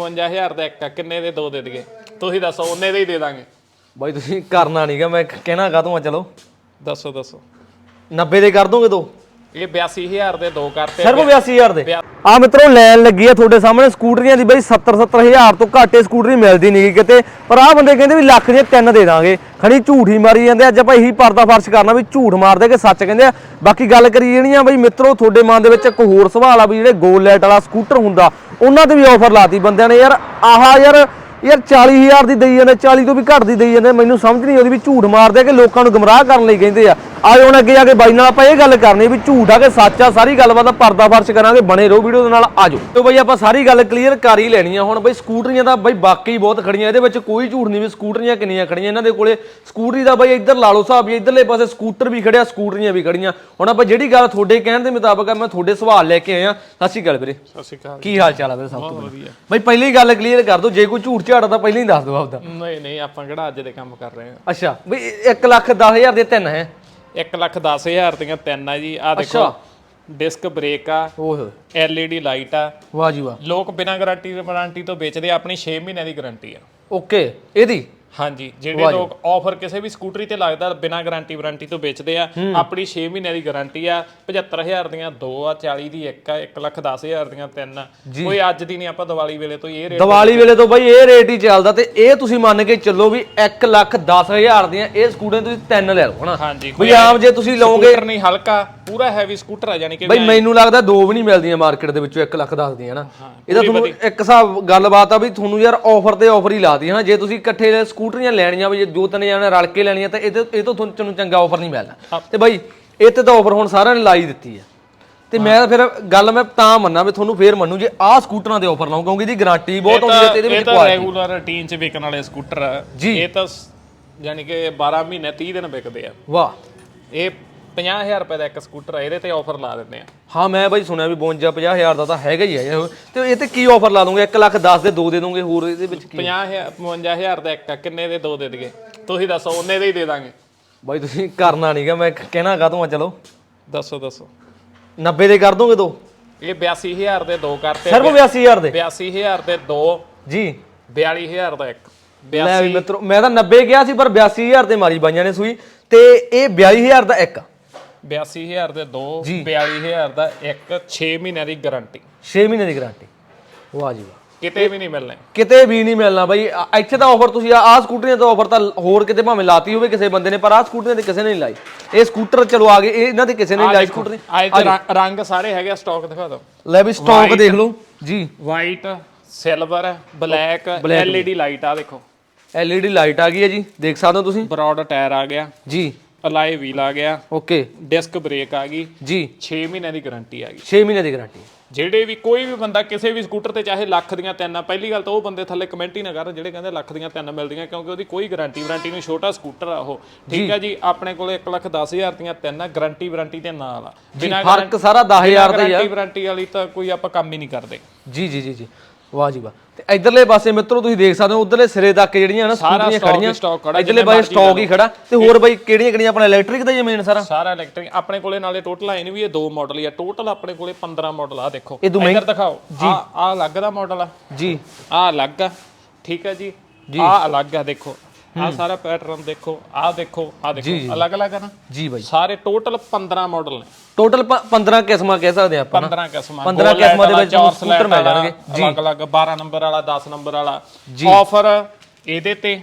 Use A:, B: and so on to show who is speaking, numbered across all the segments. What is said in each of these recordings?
A: 55000 ਦਾ ਇੱਕ ਆ, ਕਿੰਨੇ ਦੇ? ਦੋ ਦੇ ਦਈਏ। ਤੁਸੀਂ ਦੱਸੋ ਉਹਨੇ ਦੇ ਹੀ ਦੇ ਦਾਂਗੇ।
B: ਬਾਈ ਤੁਸੀਂ ਕਰਨਾ ਨਹੀਂਗਾ ਮੈਂ ਕਹਿਣਾ ਕਾਹਤੋਂ ਆ ਚਲੋ।
A: ਦੱਸੋ ਦੱਸੋ।
B: 90 ਦੇ ਕਰ ਦੋਗੇ ਦੋ?
A: ਇਹ 82000 ਦੇ ਦੋ ਕਰਤੇ
B: ਸਿਰਫ 82000 ਦੇ? ਆ ਮਿੱਤਰੋ ਲੈਣ ਲੱਗੀ ਆ ਤੁਹਾਡੇ ਸਾਹਮਣੇ। ਸਕੂਟਰੀਆਂ ਦੀ ਬਈ 70 70000 ਤੋਂ ਘੱਟ ਇਹ ਸਕੂਟਰੀ ਮਿਲਦੀ ਨਹੀਂ ਕਿਤੇ। ਪਰ ਆ ਬੰਦੇ ਕਹਿੰਦੇ ਵੀ ਲੱਖ ਦੀਆਂ ਤਿੰਨ ਦੇ ਦਾਂਗੇ। ਖਣੀ ਝੂਠ ਹੀ ਮਾਰੀ ਜਾਂਦੇ ਅੱਜ ਆਪਾਂ ਇਹੀ ਪਰਦਾ ਫਰਸ਼ ਕਰਨਾ ਵੀ ਝੂਠ ਮਾਰਦੇ ਕਿ ਸੱਚ ਕਹਿੰਦੇ ਆ। ਬਾਕੀ ਗੱਲ ਕਰੀ ਜਾਣੀ ਆ ਬਈ ਮਿੱਤਰੋ ਤੁਹਾਡੇ ਮਨ ਦੇ ਵਿੱਚ ਇੱਕ ਹੋਰ ਸਵਾਲ ਆ ਵੀ ਜਿਹੜੇ ਗੋਲ ਲਾਈਟ ਵਾਲਾ ਸਕੂਟਰ ਹੁੰਦਾ ਉਹਨਾਂ ਤੇ ਵੀ ਆਫਰ ਲਾਤੀ ਬੰਦਿਆਂ ਨੇ। ਯਾਰ ਆਹ ਯਾਰ ਯਾਰ 40000 ਦੀ ਦੇਈ ਜਾਂਦੇ 40 ਤੋਂ ਵੀ ਘੱਟ ਦੀ ਦੇਈ ਜਾਂਦੇ। ਮੈਨੂੰ ਸਮਝ ਨਹੀਂ ਆਉਂਦੀ ਵੀ ਝੂਠ ਮਾਰਦੇ ਆ ਕਿ ਲੋਕਾਂ ਨੂੰ ਗਮਰਾਹ ਕਰਨ ਲਈ ਕਹਿੰਦੇ ਆ। ਆਜੋ ਹੁਣ ਅੱਗੇ ਜਾ ਕੇ ਬਾਈ ਨਾਲ ਆਪਾਂ ਇਹ ਗੱਲ ਕਰਨੀ ਵੀ ਝੂਠ ਆ ਕਿ ਸੱਚ ਆ ਸਾਰੀ ਗੱਲਬਾਤ ਦਾ ਪਰਦਾ ਫਰਸ਼ ਕਰਾਂਗੇ ਬਣੇ ਰਹੋ ਵੀਡੀਓ ਦੇ ਨਾਲ ਆਜੋ। ਤੇ ਬਈ ਆਪਾਂ ਸਾਰੀ ਗੱਲ ਕਲੀਅਰ ਕਰ ਹੀ ਲੈਣੀ ਆ ਹੁਣ ਬਈ ਸਕੂਟਰੀਆਂ ਦਾ ਬਈ ਬਾਕੀ ਬਹੁਤ ਖੜੀਆਂ ਇਹਦੇ ਵਿੱਚ ਕੋਈ ਝੂਠ ਨਹੀਂ ਵੀ ਸਕੂਟਰੀਆਂ ਕਿੰਨੀਆਂ ਖੜੀਆਂ ਇਹਨਾਂ ਦੇ ਕੋਲੇ ਸਕੂਟਰੀ ਦਾ ਬਈ ਇੱਧਰ ਲਾ ਲਓ ਹਿਸਾਬ ਵੀ ਇੱਧਰਲੇ ਪਾਸੇ ਸਕੂਟਰ ਵੀ ਖੜਿਆ ਸਕੂਟਰੀਆਂ ਵੀ ਖੜੀਆਂ। ਹੁਣ ਆਪਾਂ ਜਿਹੜੀ ਗੱਲ ਤੁਹਾਡੇ ਕਹਿਣ ਦੇ ਮੁਤਾਬਕ ਆ ਮੈਂ ਤੁਹਾਡੇ ਸਵਾਲ ਲੈ ਕੇ ਆਇਆ ਸਤਿ ਸ਼੍ਰੀ ਅਕਾਲ ਵੀਰੇ।
A: ਸਤਿ ਸ਼੍ਰੀ ਅਕਾਲ
B: ਕੀ ਹਾਲ ਚਾਲ ਆ ਵੀਰੇ ਸਭ ਤੋਂ
A: ਵਧੀਆ?
B: ਬਈ ਪਹਿਲੀ ਗੱਲ ਕਲੀਅਰ ਕਰ ਦਿਓ ਜੇ ਕੋਈ ਝੂਠ ਝਾੜਾ ਤਾਂ ਪਹਿਲਾਂ ਹੀ ਦੱਸ ਦਿਓ ਆਪਦਾ।
A: ਨਹੀਂ ਨਹੀਂ ਆਪਾਂ ਕਿਹੜਾ ਅੱਜ ਦੇ ਕੰਮ ਕਰ ਰਹੇ ਹਾਂ।
B: ਅੱਛਾ ਬਈ 1 ਲੱਖ 10000 ਦੇ ਤਿੰਨ ਹੈ।
A: 1 ਲੱਖ 10000 ਦੀਆਂ ਤਿੰਨ ਆ ਜੀ। ਆ ਦੇਖੋ ਡਿਸਕ ਬ੍ਰੇਕ ਆ
B: ਓਏ ਹੋਏ।
A: LED ਲਾਈਟ ਆ।
B: ਵਾਹ ਜੀ ਵਾਹ।
A: ਲੋਕ ਬਿਨਾਂ ਗਾਰੰਟੀ ਵਾਰੰਟੀ ਤੋਂ ਵੇਚਦੇ ਆ ਆਪਣੀ 6 ਮਹੀਨਿਆਂ ਦੀ ਗਾਰੰਟੀ ਆ।
B: ਓਕੇ ਇਹਦੀ?
A: ਹਾਂਜੀ ਜਿਹੜੇ ਲੋਕ ਆਫਰ ਕਿਸੇ ਵੀ ਸਕੂਟਰੀ ਤੇ ਲੱਗਦਾ ਬਿਨਾਂ ਗਾਰੰਟੀ ਵਾਰੰਟੀ ਤੋਂ ਵੇਚਦੇ ਆ ਆਪਣੀ 6 ਮਹੀਨਿਆਂ ਦੀ ਗਾਰੰਟੀ ਆ 75000 ਦੀਆਂ ਦੋ ਆ 40 ਦੀ ਇੱਕ ਆ 1 ਲੱਖ 10000 ਦੀਆਂ ਤਿੰਨ ਆ। ਕੋਈ ਅੱਜ ਦੀ ਨਹੀਂ ਆਪਾਂ ਦੀਵਾਲੀ ਵੇਲੇ ਤੋਂ ਇਹ ਰੇਟ
B: ਦੀਵਾਲੀ ਵੇਲੇ ਤੋਂ ਬਈ ਇਹ ਰੇਟ ਹੀ ਚੱਲਦਾ ਤੇ ਇਹ ਤੁਸੀਂ ਮੰਨ ਕੇ ਚੱਲੋ ਵੀ 1 ਲੱਖ 10000 ਦੀਆਂ ਇਹ ਸਕੂਟਰ ਤੁਸੀਂ ਤਿੰਨ ਲੈ ਲਓ ਹਨਾ?
A: ਹਾਂਜੀ
B: ਬਈ ਆਮ ਜੇ ਤੁਸੀਂ ਲਓਗੇ
A: ਸਕੂਟਰ ਨਹੀਂ ਹਲਕਾ ਪੂਰਾ ਹੈਵੀ ਸਕੂਟਰ ਆ ਯਾਨੀ ਕਿ
B: ਬਈ ਮੈਨੂੰ ਲੱਗਦਾ ਦੋ ਵੀ ਨਹੀਂ ਮਿਲਦੀਆਂ ਮਾਰਕੀਟ ਦੇ ਵਿੱਚੋਂ 1 ਲੱਖ 10 ਦੀਆਂ ਹਨਾ ਇਹਦਾ ਤੁਹਾਨੂੰ ਇੱਕ ਹਿਸਾਬ ਗੱਲਬਾਤ ਆ ਵੀ ਤੁਹਾਨੂੰ ਯਾਰ ਆਫਰ ਤੇ ਆਫਰ ਹੀ ਲਾਤੀ ਹਨਾ ਜੇ ਤੁਸੀਂ ਇਕੱਠੇ ਸਕੂਟਰੀਆਂ ਲੈਣੀਆਂ ਵੀ ਜੇ ਦੋ ਤਿੰਨ ਜਣੇ ਰਲ ਕੇ ਲੈਣੀਆਂ ਤਾਂ ਇਹ ਤੋਂ ਇਹ ਤੋਂ ਤੁਹਾਨੂੰ ਚੰਗਾ ਆਫਰ ਨਹੀਂ ਮਿਲਣਾ ਤੇ ਬਾਈ ਇਹ ਤੇ ਤਾਂ ਆਫਰ ਹੁਣ ਸਾਰਿਆਂ ਨੇ ਲਾਈ ਦਿੱਤੀ ਆ। ਤੇ ਮੈਂ ਫਿਰ ਗੱਲ ਮੈਂ ਤਾਂ ਮੰਨਾਂ ਵੀ ਤੁਹਾਨੂੰ ਫੇਰ ਮੰਨੂ ਜੇ ਆਹ ਸਕੂਟਰਾਂ ਦੇ ਆਫਰ ਲਾਉਂ ਕਿਉਂਕਿ ਇਹਦੀ ਗਾਰੰਟੀ ਬਹੁਤ ਆਉਂਦੀ ਹੈ ਤੇ ਇਹਦੇ
A: ਇਹ
B: ਵਿੱਚ
A: ਤਾਂ
B: ਕੁਆਲਿਟੀ
A: ਰੈਗੂਲਰ ਰੂਟੀਨ ਚ ਵਿਕਣ ਵਾਲੇ ਸਕੂਟਰ ਆ। ਇਹ ਤਾਂ ਯਾਨੀ ਕਿ 12 ਮਹੀਨੇ 30 ਦਿਨ ਵਿਕਦੇ ਆ।
B: ਵਾਹ।
A: ਇਹ 50000 ਰੁਪਏ ਦਾ ਇੱਕ ਸਕੂਟਰ ਆ ਇਹਦੇ ਤੇ ਆਫਰ ਲਾ ਦਿੰਦੇ ਆ।
B: ਹਾਂ ਮੈਂ ਬਾਈ ਸੁਣਿਆ ਵੀ 52 50000 ਦਾ ਤਾਂ ਹੈਗਾ ਹੀ ਇਹ। ਤੇ ਇਹ ਤੇ ਕੀ ਆਫਰ ਲਾ ਦੋਗੇ? 1 ਲੱਖ 10 ਦੇ ਦੋ ਦੇ ਦੋਗੇ ਹੋਰ ਇਹਦੇ ਵਿੱਚ ਕੀ?
A: 50000 55000 ਦਾ ਇੱਕ ਆ ਕਿੰਨੇ ਦੇ ਦੋ ਦੇ ਦਈਏ? ਤੁਸੀਂ ਦੱਸੋ ਉਹਨੇ ਦੇ ਹੀ ਦੇ ਦਾਂਗੇ।
B: ਬਾਈ ਤੁਸੀਂ ਕਰਨਾ ਨਹੀਂਗਾ ਮੈਂ ਕਹਿਣਾ ਕਾਹਤੋਂ ਆ ਚਲੋ।
A: ਦੱਸੋ ਦੱਸੋ।
B: 90 ਦੇ ਕਰ ਦੋਗੇ ਦੋ?
A: ਇਹ 82000 ਦੇ ਦੋ ਕਰਤੇ
B: ਸਿਰਫ 82000 ਦੇ?
A: 82000 ਦੇ ਦੋ।
B: ਜੀ।
A: 42000 ਦਾ ਇੱਕ।
B: ਲੈ ਵੀ ਮਿੱਤਰੋ ਮੈਂ ਤਾਂ 90 ਗਿਆ ਸੀ ਪਰ 82000 ਤੇ ਮਾਰੀ ਬਾਈਆਂ ਨੇ ਸੂਈ। ਤੇ ਇਹ 42000 ਦਾ ਇੱਕ
A: 82000 ਦੇ ਦੋ 42000 ਦਾ ਇੱਕ 6 ਮਹੀਨਿਆਂ ਦੀ ਗਾਰੰਟੀ।
B: 6 ਮਹੀਨੇ ਦੀ ਗਾਰੰਟੀ। ਵਾਹ ਜੀ ਵਾਹ।
A: ਕਿਤੇ ਵੀ ਨਹੀਂ ਮਿਲਣੇ।
B: ਕਿਤੇ ਵੀ ਨਹੀਂ ਮਿਲਣਾ ਬਾਈ। ਆ- ਇੱਥੇ ਤਾਂ ਆਫਰ ਤੁਸੀਂ ਆਹ ਸਕੂਟਰੀਆਂ ਤੋਂ ਆਫਰ ਤਾਂ ਹੋਰ ਕਿਤੇ ਭਾਵੇਂ ਲਾਤੀ ਹੋਵੇ ਕਿਸੇ ਬੰਦੇ ਨੇ ਪਰ ਆਹ ਸਕੂਟਰੀਆਂ ਤੇ ਕਿਸੇ ਨੇ ਨਹੀਂ ਲਾਈ। ਇਹ ਸਕੂਟਰ ਚਲੋ ਆ ਗਏ ਇਹ ਇਹਨਾਂ ਤੇ ਕਿਸੇ ਨੇ ਨਹੀਂ ਲਾਈ ਸਕੂਟਰ।
A: ਰੰਗ- ਰੰਗ ਸਾਰੇ ਹੈਗੇ ਸਟਾਕ ਦਿਖਾ ਦਿਓ।
B: ਲੈ ਵੀ ਸਟਾਕ ਦੇਖ ਲਓ। ਜੀ।
A: White silver black LED light ਆ ਦੇਖੋ।
B: LED ਲਾਈਟ ਆ ਗਈ ਹੈ ਜੀ। ਦੇਖ ਸਕਦੇ ਹੋ ਤੁਸੀਂ।
A: ਬ੍ਰੌਡ ਟਾਇਰ ਆ ਗਿਆ।
B: ਜੀ।
A: ਅਲਾਈ ਵੀਲ ਆ ਗਿਆ.
B: ਓਕੇ
A: ਡਿਸਕ ਬ੍ਰੇਕ ਆ ਗਈ.
B: ਜੀ.
A: 6 ਮਹੀਨਿਆਂ ਦੀ ਗਾਰੰਟੀ ਆ ਗਈ।
B: 6 ਮਹੀਨੇ ਦੀ ਗਾਰੰਟੀ
A: ਜਿਹੜੇ ਵੀ ਕੋਈ ਵੀ ਬੰਦਾ ਕਿਸੇ ਵੀ ਸਕੂਟਰ ਤੇ ਚਾਹੇ ਲੱਖ ਦੀਆਂ ਤਿੰਨ ਪਹਿਲੀ ਗੱਲ ਤਾਂ ਉਹ ਬੰਦੇ ਥੱਲੇ ਕਮੈਂਟ ਹੀ ਨਾ ਕਰਨ ਜਿਹੜੇ ਕਹਿੰਦੇ ਲੱਖ ਦੀਆਂ ਤਿੰਨ ਮਿਲਦੀਆਂ ਕਿਉਂਕਿ ਉਹਦੀ ਕੋਈ ਗਾਰੰਟੀ ਵਾਰੰਟੀ ਨਹੀਂ ਛੋਟਾ ਸਕੂਟਰ ਆ ਉਹ। ਠੀਕ ਆ ਜੀ ਆਪਣੇ ਕੋਲੇ 1 ਲੱਖ 10 ਹਜ਼ਾਰ ਦੀਆਂ ਤਿੰਨ ਗਾਰੰਟੀ ਵਾਰੰਟੀ ਦੇ ਨਾਲ ਆ। ਬਿਨਾਂ
B: ਫ਼ਰਕ ਸਾਰਾ 10000 ਦਾ ਹੀ ਆ।
A: ਗਾਰੰਟੀ ਵਾਰੰਟੀ ਵਾਲੀ ਤਾਂ ਕੋਈ ਆਪਾਂ ਕੰਮ ਹੀ ਨਹੀਂ ਕਰਦੇ।
B: ਜੀ ਜੀ ਜੀ ਜੀ। ਵਾਹ ਜੀ ਵਾਹ। ਤੇ ਇਧਰਲੇ ਪਾਸੇ ਮਿੱਤਰੋ ਤੁਸੀਂ ਦੇਖ ਸਕਦੇ ਹੋ ਉਧਰਲੇ ਸਿਰੇ ਤੱਕ ਜਿਹੜੀਆਂ ਨਾ ਸਕੂਟਰੀਆਂ ਖੜੀਆਂ। ਇਧਰਲੇ ਪਾਸੇ ਸਟਾਕ ਹੀ ਖੜਾ। ਤੇ ਹੋਰ ਬਾਈ ਕਿਹੜੀਆਂ ਕਿਹੜੀਆਂ ਆਪਣਾ ਇਲੈਕਟ੍ਰਿਕ ਦਾ ਜ਼ਮੀਨ ਸਾਰਾ?
A: ਸਾਰਾ ਇਲੈਕਟ੍ਰਿਕ ਆਪਣੇ ਕੋਲੇ ਨਾਲੇ ਟੋਟਲ ਆਏ ਨਹੀਂ ਵੀ ਇਹ ਦੋ ਮਾਡਲ ਹੀ ਆ। ਟੋਟਲ ਆਪਣੇ ਕੋਲੇ 15 ਮਾਡਲ ਆ ਦੇਖੋ। ਇੱਧਰ ਦਿਖਾਓ। ਆ ਆ ਅਲੱਗ ਦਾ ਮਾਡਲ ਆ।
B: ਜੀ।
A: ਆ ਅਲੱਗ ਆ। ਠੀਕ ਹੈ ਜੀ। ਆ ਅਲੱਗ ਆ ਦੇਖੋ। ਆ ਸਾਰਾ ਪੈਟਰਨ ਦੇਖੋ ਆ ਦੇਖੋ ਆ ਦੇਖੋ। ਅਲੱਗ ਅਲੱਗ ਆ ਨਾ?
B: ਜੀ ਬਾਈ।
A: ਸਾਰੇ ਟੋਟਲ 15 ਮਾਡਲ ਨੇ।
B: ਟੋਟਲ 15 ਕਿਸਮਾਂ ਕਹਿ ਸਕਦੇ ਆਪਾਂ
A: 15 ਕਿਸਮਾਂ।
B: 15 ਕਿਸਮਾਂ ਦੇ ਵਿੱਚ ਸਕੂਟਰ ਮਿਲ ਜਾਣਗੇ।
A: ਅਲੱਗ ਅਲੱਗ 12 ਨੰਬਰ ਵਾਲਾ 10 ਨੰਬਰ ਵਾਲਾ। ਆਫਰ ਇਹਦੇ ਤੇ।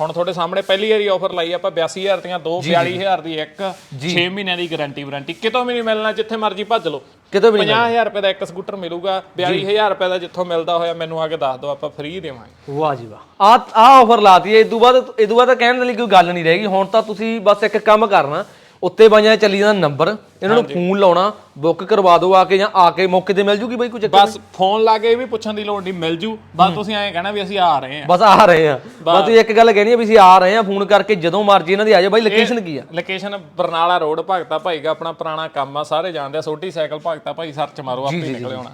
A: ਹੁਣ ਤੁਹਾਡੇ ਸਾਹਮਣੇ ਪਹਿਲੀ ਵਾਰੀ ਆਫਰ ਲਾਈ ਆਪਾਂ 82000 ਦੀਆਂ ਦੋ 42000 ਦੀ ਇੱਕ 6 ਮਹੀਨਿਆਂ ਦੀ ਗਾਰੰਟੀ ਵਾਰੰਟੀ ਕਿਤੋਂ ਵੀ ਨਹੀਂ ਮਿਲਣਾ ਜਿੱਥੇ ਮਰਜ਼ੀ ਭੱਜ ਲਓ।
B: ਕਿਤੇ ਵੀ
A: 50000 ਰੁਪਏ ਦਾ ਇੱਕ ਸਕੂਟਰ ਮਿਲੂਗਾ 42000 ਰੁਪਏ ਦਾ ਜਿੱਥੋਂ ਮਿਲਦਾ ਹੋਇਆ ਮੈਨੂੰ ਆ ਕੇ ਦੱਸ ਦਿਓ ਆਪਾਂ ਫ੍ਰੀ ਦੇਵਾਂਗੇ।
B: ਵਾਹ ਜੀ ਵਾਹ। ਆ ਆ ਆਫਰ ਲਾਤੀ ਹੈ ਇਦੋਂ ਬਾਅਦ ਇਦੋਂ ਬਾਅਦ ਤਾਂ ਕਹਿਣ ਲਈ ਕੋਈ ਗੱਲ ਨਹੀਂ ਰਹੇਗੀ। ਹੁਣ ਤਾਂ ਤੁਸੀਂ ਬਸ ਇੱਕ ਕੰਮ ਕਰਨਾ ਉੱਤੇ ਬਾਈਆਂ ਦੇ ਚੱਲੀ ਜਾਂਦਾ ਨੰਬਰ ਇਹਨਾਂ ਨੂੰ ਫੋਨ ਲਾਉਣਾ ਬੁੱਕ ਕਰਵਾ ਦਿਓ ਆ ਕੇ ਜਾਂ ਆ ਕੇ ਮੌਕੇ ਤੇ ਮਿਲ ਜੂਗੀ ਬਾਈ ਕੋਈ ਚੱਕਰ
A: ਬਸ ਫੋਨ ਲਾ ਕੇ ਵੀ ਪੁੱਛਣ ਦੀ ਲੋੜ ਨਹੀਂ ਮਿਲ ਜੂ। ਬਸ ਤੁਸੀਂ ਐਂ ਕਹਿਣਾ ਵੀ ਅਸੀਂ ਆ ਰਹੇ ਹਾਂ।
B: ਬਸ ਆ ਰਹੇ ਆ ਬਸ ਤੁਸੀਂ ਇੱਕ ਗੱਲ ਕਹਿਣੀ ਆ ਵੀ ਅਸੀਂ ਆ ਰਹੇ ਆ ਫੋਨ ਕਰਕੇ ਜਦੋਂ ਮਰਜ਼ੀ ਇਹਨਾਂ ਦੀ ਆ ਜਾਓ। ਬਾਈ ਲੋਕੇਸ਼ਨ ਕੀ ਆ?
A: ਲੋਕੇਸ਼ਨ ਬਰਨਾਲਾ ਰੋਡ ਭਗਤਾ ਭਾਈ ਦਾ ਆਪਣਾ ਪੁਰਾਣਾ ਕੰਮ ਆ ਸਾਰੇ ਜਾਣਦੇ ਆ ਸੋਟੀ ਸਾਈਕਲ ਭਗਤਾ ਭਾਈ ਸਰਚ ਮਾਰੋ ਆਪੇ ਨਿਕਲ ਆਉਣਾ।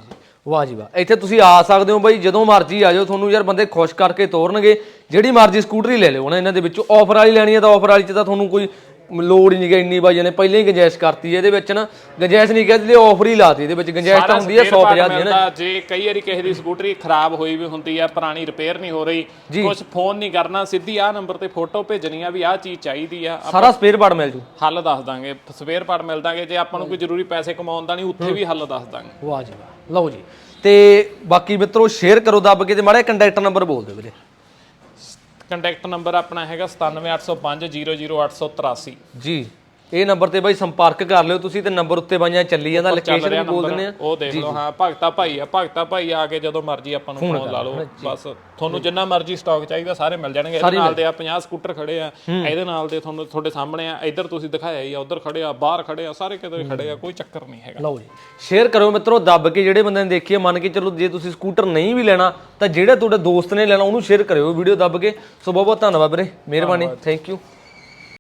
B: ਵਾਹ ਜੀ ਵਾਹ। ਇੱਥੇ ਤੁਸੀਂ ਆ ਸਕਦੇ ਹੋ ਬਾਈ ਜਦੋਂ ਮਰਜ਼ੀ ਆ ਜਾਓ। ਤੁਹਾਨੂੰ ਯਾਰ ਬੰਦੇ ਖੁਸ਼ ਕਰਕੇ ਤੋਰਨਗੇ। ਜਿਹੜੀ ਮਰਜ਼ੀ ਸਕੂਟਰੀ ਲੈ ਲਿਓ ਨਾ ਇਹਨਾਂ ਦੇ ਵਿੱਚੋਂ। ਆਫਰ ਵਾਲੀ ਲੈਣੀ ਹੈ ਤਾਂ ਆਫਰ ਵਾਲੀ ਚ ਤਾਂ ਤੁਹਾਨੂੰ ਕੋਈ ਲੋੜ ਹੀ ਨਹੀਂ ਗਾ ਇੰਨੀ ਬਾਈਆਂ ਨੇ ਪਹਿਲਾਂ ਹੀ ਗੁੰਜਾਇਸ਼ ਕਰਤੀ ਹੈ ਇਹਦੇ ਵਿੱਚ ਨਾ। ਗੁੰਜਾਇਸ਼ ਨਹੀਂ ਕਹਿੰਦੇ ਆਫਰ ਹੀ ਲਾਤੀ ਇਹਦੇ ਵਿੱਚ। ਗੁੰਜਾਇਸ਼ ਤਾਂ ਹੁੰਦੀ ਹੈ 150 ਦੀ ਹੈ ਨਾ।
A: ਜੇ ਕਈ ਵਾਰੀ ਕਿਸੇ ਦੀ ਸਕੂਟਰੀ ਖਰਾਬ ਹੋਈ ਵੀ ਹੁੰਦੀ ਆ ਪੁਰਾਣੀ ਰਿਪੇਅਰ ਨਹੀਂ ਹੋ ਰਹੀ ਕੁਝ ਫੋਨ ਨਹੀਂ ਕਰਨਾ ਸਿੱਧੀ ਆਹ ਨੰਬਰ ਤੇ ਫੋਟੋ ਭੇਜਣੀ ਆ ਵੀ ਆਹ ਚੀਜ਼ ਚਾਹੀਦੀ ਆ।
B: ਸਾਰਾ ਸਪੇਅਰ ਪਾਰਟ ਮਿਲ ਜੂ।
A: ਹੱਲ ਦੱਸ ਦਾਂਗੇ ਸਵੇਅਰ ਪਾਰਟ ਮਿਲ ਦਾਂਗੇ। ਜੇ ਆਪਾਂ ਨੂੰ ਕੋਈ ਜ਼ਰੂਰੀ ਪੈਸੇ ਕਮਾਉਣ ਦਾ ਨਹੀਂ ਉੱਥੇ ਵੀ ਹੱਲ ਦੱਸ ਦਾਂਗੇ।
B: ਵਾਹ ਜੀ ਵਾਹ ਲਓ ਜੀ। ਤੇ ਬਾਕੀ ਮਿੱਤਰੋ ਸ਼ੇਅਰ ਕਰੋ ਦੱਬ ਕੇ ਤੇ ਮਾੜਾ ਕੰਟੈਕਟ ਨੰਬਰ ਬੋਲ ਦਿਓ ਵੀਰੇ।
A: ਕੰਟੈਕਟ ਨੰਬਰ ਆਪਣਾ ਹੈਗਾ 9780500883
B: ਜੀ। ਇਹ ਨੰਬਰ ਤੇ ਬਾਈ ਸੰਪਰਕ ਕਰ ਲਿਓ ਤੁਸੀਂ ਤੇ ਨੰਬਰ ਉੱਤੇ ਬਾਈਆਂ ਚੱਲੀ ਜਾਂਦਾ ਲੋਕੇਸ਼ਨ ਵੀ ਬੋਲ ਦਿੰਦੇ ਆ।
A: ਉਹ ਦੇਖ ਲਓ ਹਾਂ ਭਗਤਾ ਭਾਈ ਆ ਭਗਤਾ ਭਾਈ ਆ ਕੇ ਜਦੋਂ ਮਰਜ਼ੀ ਆਪਾਂ ਨੂੰ ਫੋਨ ਲਾ ਲਓ। ਬਸ ਤੁਹਾਨੂੰ ਜਿੰਨਾ ਮਰਜ਼ੀ ਸਟਾਕ ਚਾਹੀਦਾ ਸਾਰੇ ਮਿਲ ਜਾਣਗੇ। ਇਹਦੇ ਨਾਲ ਦੇ ਆ 50 ਸਕੂਟਰ ਖੜੇ ਆ। ਇਹਦੇ ਨਾਲ ਦੇ ਤੁਹਾਨੂੰ ਤੁਹਾਡੇ ਸਾਹਮਣੇ ਆ ਇੱਧਰ ਤੁਸੀਂ ਦਿਖਾਇਆ ਹੀ ਆ ਉਧਰ ਖੜੇ ਆ ਬਾਹਰ ਖੜੇ ਆ ਸਾਰੇ ਕਿਤੇ ਖੜੇ ਆ ਕੋਈ ਚੱਕਰ ਨਹੀਂ ਹੈਗਾ।
B: ਲਓ ਜੀ। ਸ਼ੇਅਰ ਕਰੋ ਮਿੱਤਰੋ ਦੱਬ ਕੇ ਜਿਹੜੇ ਬੰਦੇ ਨੇ ਦੇਖੀ ਮੰਨ ਕੇ ਚਲੋ ਜੇ ਤੁਸੀਂ ਸਕੂਟਰ ਨਹੀਂ ਵੀ ਲੈਣਾ ਤਾਂ ਜਿਹੜਾ ਤੁਹਾਡੇ ਦੋਸਤ ਨੇ ਲੈਣਾ ਉਹਨੂੰ ਸ਼ੇਅਰ ਕਰਿਓ ਵੀਡੀਓ ਦੱਬ ਕੇ। ਸੋ ਬਹੁਤ ਬਹੁਤ ਧੰਨਵਾਦ ਵੀਰੇ ਮਿਹਰਬਾਨੀ ਥੈਂਕ ਯੂ